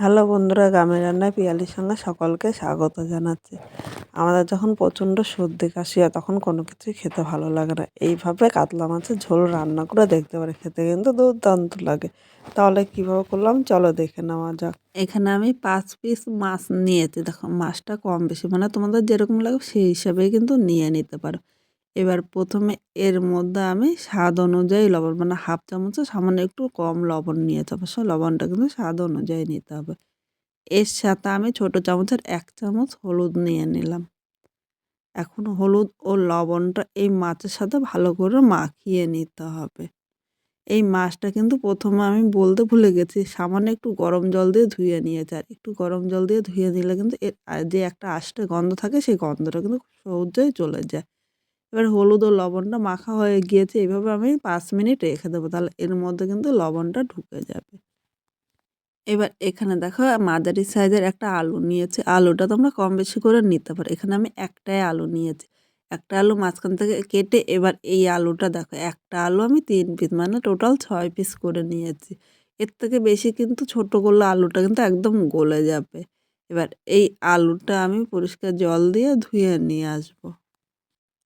Hello বন্ধুরা, গ্রামের রান্নায় পিয়ালির সঙ্গে সকলকে স্বাগত জানাচ্ছি। আমাদের যখন প্রচণ্ড সর্দি, কাশি হয়, তখন কোনো কিছুই খেতে ভালো লাগে না। এইভাবে কাতলা মাছের ঝোল রান্না করে দেখতে পারে, খেতে কিন্তু দুর্দান্ত লাগে। তাহলে কীভাবে করলাম? চলো দেখে নেওয়া যাক। এখানে আমি পাঁচ পিস মাছ নিয়েছি। দেখো, মাছটা কম বেশি মানে তোমাদের যেরকম লাগে সেই হিসাবেই কিন্তু নিয়ে নিতে পারো। এবার প্রথমে এর মধ্যে আমি স্বাদ অনুযায়ী লবণ মানে হাফ চামচে সামান্য একটু কম লবণ নিয়েছি অবশ্য লবণটা কিন্তু স্বাদ অনুযায়ী নিতে হবে। এর সাথে আমি ছোট চামচের এক চামচ হলুদ নিয়ে নিলাম। এখন হলুদ ও লবণটা এই মাছের সাথে ভালো করে মাখিয়ে নিতে হবে। এই মাছটা কিন্তু প্রথমে আমি বলতে ভুলে গেছি, সামান্য একটু গরম জল দিয়ে ধুয়ে নিয়েছি। আর একটু গরম জল দিয়ে ধুয়ে নিলে কিন্তু এর, যে একটা আষ্টে গন্ধ থাকে, সেই গন্ধটা কিন্তু সহজেই চলে যায়। এবার হলুদ ও লবণটা মাখা হয়ে গিয়েছে, এভাবে আমি পাঁচ মিনিট রেখে দেবো, তাহলে এর মধ্যে কিন্তু লবণটা ঢুকে যাবে। এবার এখানে দেখো, মাঝারি সাইজের একটা আলু নিয়েছি, আলুটা তোমরা কম বেশি করে নিতে পারো। এখানে আমি একটাই আলু নিয়েছি, একটা আলু মাঝখান থেকে কেটে এবার এই আলুটা দেখো, একটা আলু আমি তিন পিস মানে টোটাল ছয় পিস করে নিয়েছি। এর থেকে বেশি কিন্তু ছোটো করলে আলুটা কিন্তু একদম গলে যাবে। এবার এই আলুটা আমি পরিষ্কার জল দিয়ে ধুয়ে নিয়ে আসব।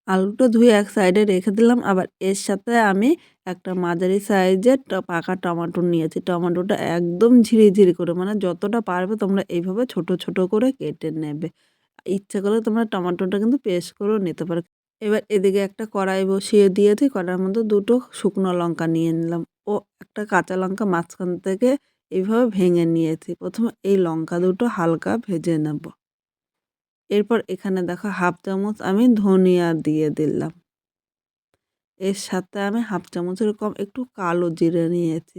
আলুটা ধুয়ে এক সাইডে রেখে দিলাম। আবার এর সাথে আমি একটা মাঝারি সাইজের পাকা টমাটো নিয়েছি। টমেটোটা একদম ঝিরি ঝিরি করে মানে যতটা পারবে তোমরা এইভাবে ছোট ছোট করে কেটে নেবে। ইচ্ছে করলে তোমরা টমাটোটা কিন্তু পেস্ট করেও নিতে পারো। এবার এদিকে একটা কড়াই বসিয়ে দিয়েছি। কড়াইয়ের মধ্যে দুটো শুকনো লঙ্কা নিয়ে নিলাম। ও একটা কাঁচা লঙ্কা মাঝখান থেকে এইভাবে ভেঙে নিয়েছি। প্রথমে এই লঙ্কা দুটো হালকা ভেজে নেব। এরপর এখানে দেখো হাফ চামচ আমি ধনিয়া দিয়ে দিলাম। এর সাথে আমি হাফ চামচের কম একটু কালো জিরে নিয়েছি।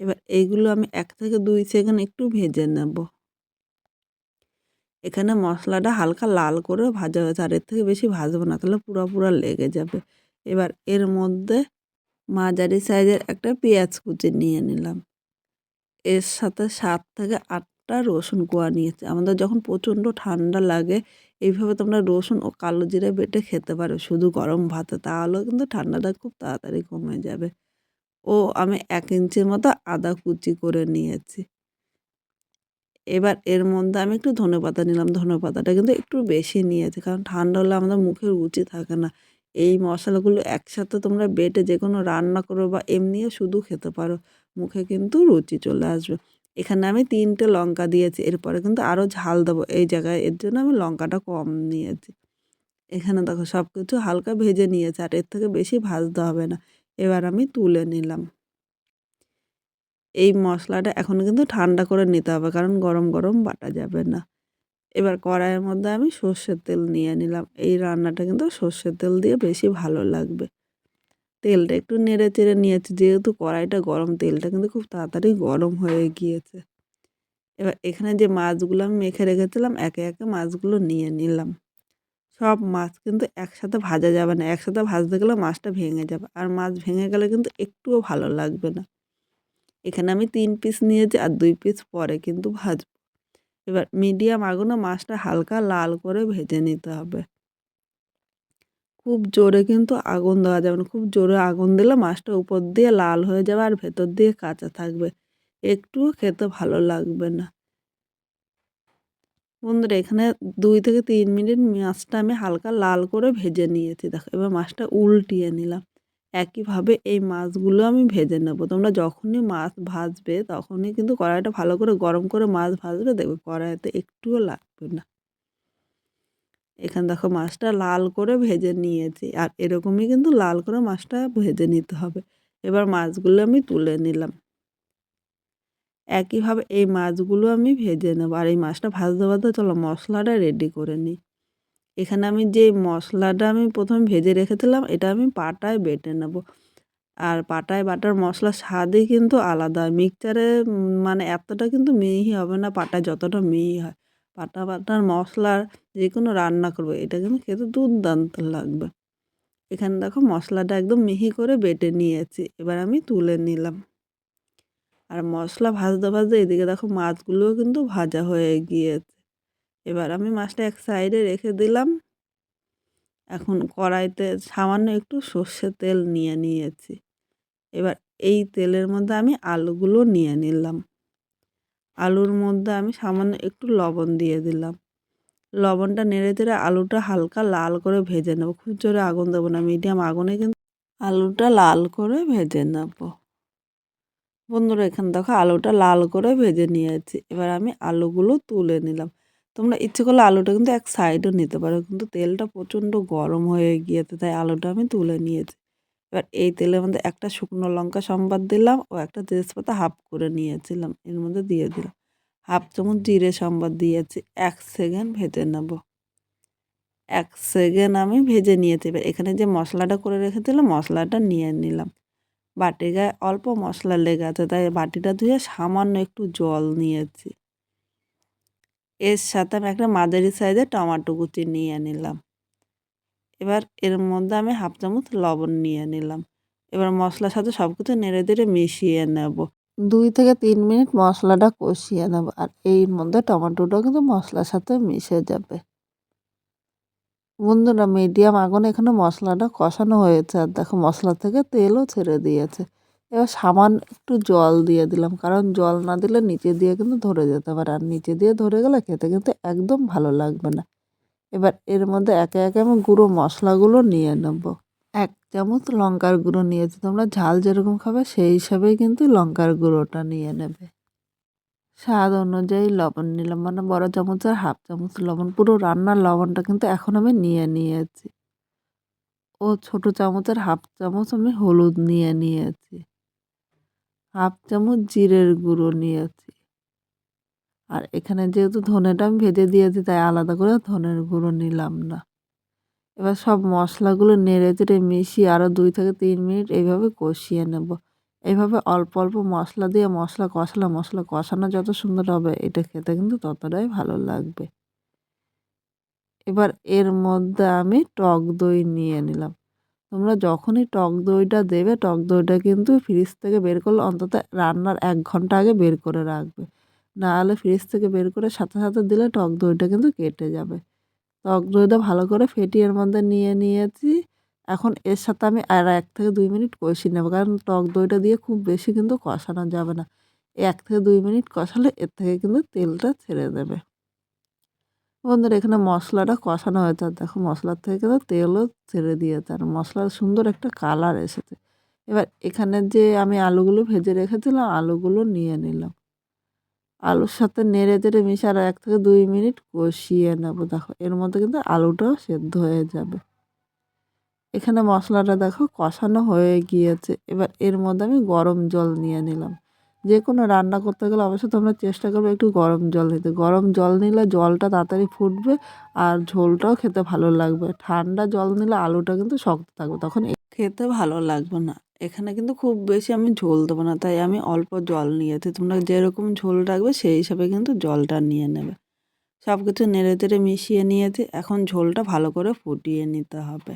এবার এইগুলো আমি এক থেকে দুই সেকেন্ড একটু ভেজে নেব। এখানে মশলাটা হালকা লাল করে ভাজা হয়েছে, আর এর থেকে বেশি ভাজবো না, তাহলে পুরো পুরো লেগে যাবে। এবার এর মধ্যে মাঝারি সাইজের একটা পেঁয়াজ কুচি নিয়ে নিলাম। এর সাথে সাত থেকে আট একটা রসুন কোয়া নিয়েছি। আমাদের যখন প্রচণ্ড ঠান্ডা লাগে, এইভাবে তোমরা রসুন ও কালো জিরে বেটে খেতে পারো। শুধু গরম ভাতে, তাহলেও কিন্তু ঠান্ডাটা খুব তাড়াতাড়ি কমে যাবে। ও, আমি এক ইঞ্চির মতো আদা কুচি করে নিয়েছি। এবার এর মধ্যে আমি একটু ধনে পাতা নিলাম। ধনে পাতাটা কিন্তু একটু বেশি নিয়েছি, কারণ ঠান্ডা হলে আমাদের মুখে রুচি থাকে না। এই মশলাগুলো একসাথে তোমরা বেটে যে কোনো রান্না করো বা এমনিও শুধু খেতে পারো, মুখে কিন্তু রুচি চলে আসবে। এখানে আমি তিনটে লঙ্কা দিয়েছি, এরপরে কিন্তু আরও ঝাল দেবো। এই জায়গায় এর জন্য আমি লঙ্কাটা কম নিয়েছি। এখানে দেখো সব কিছু হালকা ভেজে নিয়েছি, আর এর থেকে বেশি ভাজতে হবে না। এবার আমি তুলে নিলাম। এই মশলাটা এখন কিন্তু ঠান্ডা করে নিতে হবে, কারণ গরম গরম বাটা যাবে না। এবার কড়াইয়ের মধ্যে আমি সর্ষের তেল নিয়ে নিলাম। এই রান্নাটা কিন্তু সর্ষের তেল দিয়ে বেশি ভালো লাগবে। তেলটা একটু নেড়ে চেড়ে নিয়েছি। যেহেতু কড়াইটা গরম, তেলটা কিন্তু খুব তাড়াতাড়ি গরম হয়ে গিয়েছে। এবার এখানে যে মাছগুলো আমি মেখে রেখেছিলাম, একে একে মাছগুলো নিয়ে নিলাম। সব মাছ কিন্তু একসাথে ভাজা যাবে না। একসাথে ভাজতে গেলে মাছটা ভেঙে যাবে। আর মাছ ভেঙে গেলে কিন্তু একটুও ভালো লাগবে না। এখানে আমি তিন পিস নিয়েছি আর দুই পিস পরে কিন্তু ভাজবো। এবার মিডিয়াম আগুনে মাছটা হালকা লাল করে ভেজে নিতে হবে। খুব জোরে কিন্তু আগুন দেওয়া যাবে না। খুব জোরে আগুন দিলে মাছটা উপর দিয়ে লাল হয়ে যাবে আর ভেতর দিয়ে কাঁচা থাকবে। একটুও খেতে ভালো লাগবে না। বন্ধুরা, এখানে দুই থেকে তিন মিনিট মাছটা আমি হালকা লাল করে ভেজে নিয়েছি। দেখো, এবার মাছটা উল্টিয়ে নিলাম। একইভাবে এই মাছগুলো আমি ভেজে নেব। তোমরা যখনই মাছ ভাজবে, তখনই কিন্তু কড়াইটা ভালো করে গরম করে মাছ ভাজবে, দেখবে কড়াইতে একটুও লাগবে না। এখানে দেখো মাছটা লাল করে ভেজে নিয়েছি। আর এরকমই কিন্তু লাল করে মাছটা ভেজে নিতে হবে। এবার মাছগুলো আমি তুলে নিলাম। একইভাবে এই মাছগুলো আমি ভেজে নেব। আর এই মাছটা ভাজতে ভাজতে চলো মশলাটা রেডি করে নিই। এখানে আমি যে মশলাটা আমি প্রথমে ভেজে রেখেছিলাম, এটা আমি পাটায় বেটে নেব। আর পাটায় বাটার মশলার স্বাদই কিন্তু আলাদা। মিক্সচারে মানে এতটা কিন্তু মিহি হবে না, পাটায় যতটা মিহি হয়। পাটা বাটার মশলার যে কোনো রান্না করব, এটা কিন্তু খেতে দুর্দান্ত লাগবে। এখানে দেখো মশলাটা একদম মিহি করে বেটে নিয়েছি, এবার আমি তুলে নিলাম। আর মশলা ভাজতে ভাজতে এদিকে দেখো মাছগুলোও কিন্তু ভাজা হয়ে গিয়েছে। এবার আমি মাছটা এক সাইডে রেখে দিলাম। এখন কড়াইতে সামান্য একটু সর্ষের তেল নিয়ে নিয়েছি। এবার এই তেলের মধ্যে আমি আলুগুলো নিয়ে নিলাম। আলুর মধ্যে আমি সামান্য একটু লবণ দিয়ে দিলাম। লবণটা নেড়ে চেড়ে আলুটা হালকা লাল করে ভেজে নেব। খুব জোরে আগুন দেবো না, মিডিয়াম আগুনে কিন্তু আলুটা লাল করে ভেজে নেব। বন্ধুরা, এখানে দেখো আলুটা লাল করে ভেজে নিয়েছি। এবার আমি আলুগুলো তুলে নিলাম। তোমরা ইচ্ছে করলে আলুটা কিন্তু এক সাইডও নিতে পারো, কিন্তু তেলটা প্রচণ্ড গরম হয়ে গিয়েছে, তাই আলুটা আমি তুলে নিয়েছি। এবার এই তেলের মধ্যে একটা শুকনো লঙ্কা সম্বাদ দিলাম ও একটা তেজপাতা হাফ করে নিয়েছিলাম। এর মধ্যে দিয়ে দিলাম। হাফ চামচ জিরে সম্বাদ দিয়েছি, এক সেকেন্ড ভেজে নেব। এক সেকেন্ড আমি ভেজে নিয়েছি। এবার এখানে যে মশলাটা করে রেখেছিলাম, মশলাটা নিয়ে নিলাম। বাটি গায়ে অল্প মশলা লেগে আছে, তাই বাটিটা ধুয়ে সামান্য একটু জল নিয়েছি। এর সাথে আমি একটা মাঝারি সাইজের টমাটো কুচি নিয়ে নিলাম। এবার এর মধ্যে আমি হাফ চামচ লবণ নিয়ে নিলাম। এবার মশলার সাথে সব কিছু নেড়ে দিড়ে মিশিয়ে নেব। দুই থেকে তিন মিনিট মশলাটা কষিয়ে নেব আর এর মধ্যে টমেটোটাও কিন্তু মশলার সাথে মিশে যাবে। বন্ধুরা, মিডিয়াম আগুনে এখানে মশলাটা কষানো হয়েছে আর দেখো মশলা থেকে তেলও ছেড়ে দিয়েছে। এবার সামান্য একটু জল দিয়ে দিলাম কারণ জল না দিলে নিচে দিয়ে কিন্তু ধরে যেতে পারে। আর নিচে দিয়ে ধরে গেলে খেতে কিন্তু একদম ভালো লাগবে না। এবার এর মধ্যে একে একে আমি গুঁড়ো মশলাগুলো নিয়ে নেব। এক চামচ লঙ্কার গুঁড়ো নিয়েছি, তোমরা ঝাল যেরকম খাবে সেই হিসাবেই কিন্তু লঙ্কার গুঁড়োটা নিয়ে নেবে। স্বাদ অনুযায়ী লবণ নিলাম মানে বড় চামচের হাফ চামচ লবণ, পুরো রান্নার লবণটা কিন্তু এখন আমি নিয়ে নিয়েছি। ও ছোট চামচের হাফ চামচ আমি হলুদ নিয়ে নিয়েছি। হাফ চামচ জিরের গুঁড়ো নিয়েছি। আর এখানে যেহেতু ধনেটা আমি ভেজে দিয়েছি, তাই আলাদা করে ধনের গুঁড়ো নিলাম না। এবার সব মশলাগুলো নেড়ে চেড়ে মিশিয়ে আরও দুই থেকে তিন মিনিট এইভাবে কষিয়ে নেব। এইভাবে অল্প অল্প মশলা দিয়ে মশলা কষালে মশলা কষানো যত সুন্দর হবে, এটা খেতে কিন্তু ততটাই ভালো লাগবে। এবার এর মধ্যে আমি টক দই নিয়ে নিলাম। তোমরা যখনই টক দইটা দেবে, টক দইটা কিন্তু ফ্রিজ থেকে বের করলে অন্তত রান্নার এক ঘণ্টা আগে বের করে রাখবে। না হলে ফ্রিজ থেকে বের করে সাথে সাথে দিলে টক দইটা কিন্তু কেটে যাবে। টক দইটা ভালো করে ফেটিয়ে এর মধ্যে নিয়ে নিয়েছি। এখন এর সাথে আমি আর এক থেকে দুই মিনিট কষিয়ে নেব, কারণ টক দইটা দিয়ে খুব বেশি কিন্তু কষানো যাবে না। এক থেকে দুই মিনিট কষালে এর থেকে কিন্তু তেলটা ছেড়ে দেবে। বন্ধুরা, এখানে মশলাটা কষানো হয়েছে। আর দেখো, মশলার থেকে কিন্তু তেলও ছেড়ে দিয়েছে। আর মশলার সুন্দর একটা কালার এসেছে। এবার এখানে যে আমি আলুগুলো ভেজে রেখেছিলাম, আলুগুলো নিয়ে নিলাম। আলুর সাথে নেড়ে চেড়ে মিশে আর এক থেকে দুই মিনিট কষিয়ে নেব। দেখো, এর মধ্যে কিন্তু আলুটাও সেদ্ধ হয়ে যাবে। এখানে মশলাটা দেখো কষানো হয়ে গিয়েছে। এবার এর মধ্যে আমি গরম জল নিয়ে নিলাম। যে কোনো রান্না করতে গেলে অবশ্যই তোমরা চেষ্টা করবে একটু গরম জল নিতে। গরম জল নিলে জলটা তাড়াতাড়ি ফুটবে আর ঝোলটাও খেতে ভালো লাগবে। ঠান্ডা জল নিলে আলুটা কিন্তু শক্ত থাকবে, তখন খেতে ভালো লাগবে না। এখানে কিন্তু খুব বেশি আমি ঝোল দেবো না, তাই আমি অল্প জল নিয়েছি তোমরা যেরকম ঝোল রাখবে সেই হিসাবে কিন্তু জলটা নিয়ে নেবে। সব কিছু নেড়ে তেড়ে মিশিয়ে নিয়েছি, এখন ঝোলটা ভালো করে ফুটিয়ে নিতে হবে।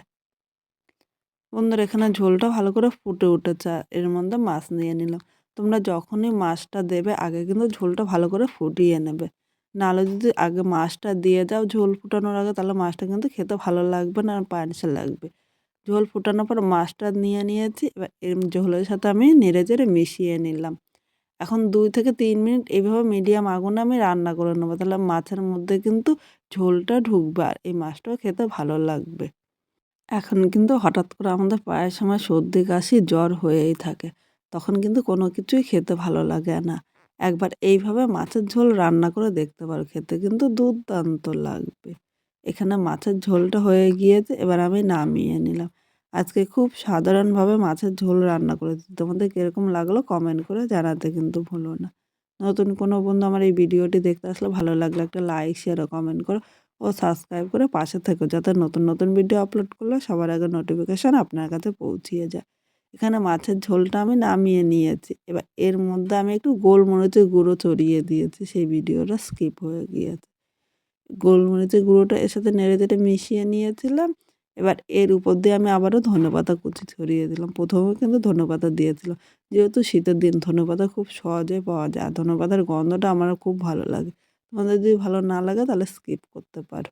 বন্ধুরা, এখানে ঝোলটা ভালো করে ফুটে উঠেছে, এর মধ্যে মাছ নিয়ে নিলাম। তোমরা যখনই মাছটা দেবে, আগে কিন্তু ঝোলটা ভালো করে ফুটিয়ে নেবে। নাহলে যদি আগে মাছটা দিয়ে দাও ঝোল ফুটানোর আগে, তাহলে মাছটা কিন্তু খেতে ভালো লাগবে না আর পানিসা লাগবে। ঝোল ফুটানোর পর মাছটা নিয়ে নিয়েছি, এবার এর ঝোলের সাথে আমি নেড়ে চেড়ে মিশিয়ে নিলাম। এখন দুই থেকে তিন মিনিট এইভাবে মিডিয়াম আগুনে আমি রান্না করে নেব, তাহলে মাছের মধ্যে কিন্তু ঝোলটা ঢুকবে আর এই মাছটাও খেতে ভালো লাগবে। এখন কিন্তু হঠাৎ করে আমাদের পায়ের সময় সর্দি, কাশি, জ্বর হয়েই থাকে, তখন কিন্তু কোনো কিছুই খেতে ভালো লাগে না। একবার এইভাবে মাছের ঝোল রান্না করে দেখতে পারো, খেতে কিন্তু দুর্দান্ত লাগবে। এখানে মাছের ঝোলটা হয়ে গিয়েছে, এবার আমি নামিয়ে নিলাম। আজকে খুব সাধারণভাবে মাছের ঝোল রান্না করেছি। তোমাদের কীরকম লাগল কমেন্ট করে জানাতে কিন্তু ভুলো না। নতুন কোনো বন্ধু আমার এই ভিডিওটি দেখতে আসলে ভালো লাগলে একটা লাইক শেয়ার ও কমেন্ট করো ও সাবস্ক্রাইব করে পাশে থেকো যাতে নতুন নতুন ভিডিও আপলোড করলে সবার আগে নোটিফিকেশান আপনার কাছে পৌঁছিয়ে যায়। এখানে মাছের ঝোলটা আমি নামিয়ে নিয়েছি। এবার এর মধ্যে আমি একটু গোলমরিচের গুঁড়ো চড়িয়ে দিয়েছি, সেই ভিডিওটা স্কিপ হয়ে গিয়েছে। গোলমরিচের গুঁড়োটা এর সাথে নেড়ে চেড়ে মিশিয়ে নিয়েছিলাম। এবার এর উপর দিয়ে আমি আবারও ধনেপাতা কুচি ছড়িয়ে দিলাম। প্রথমে কিন্তু ধনেপাতা দিয়েছিলাম যেহেতু শীতের দিন ধনেপাতা খুব সহজে পাওয়া যায়। আর ধনেপাতার গন্ধটা আমার খুব ভালো লাগে। তোমাদের যদি ভালো না লাগে তাহলে স্কিপ করতে পারো।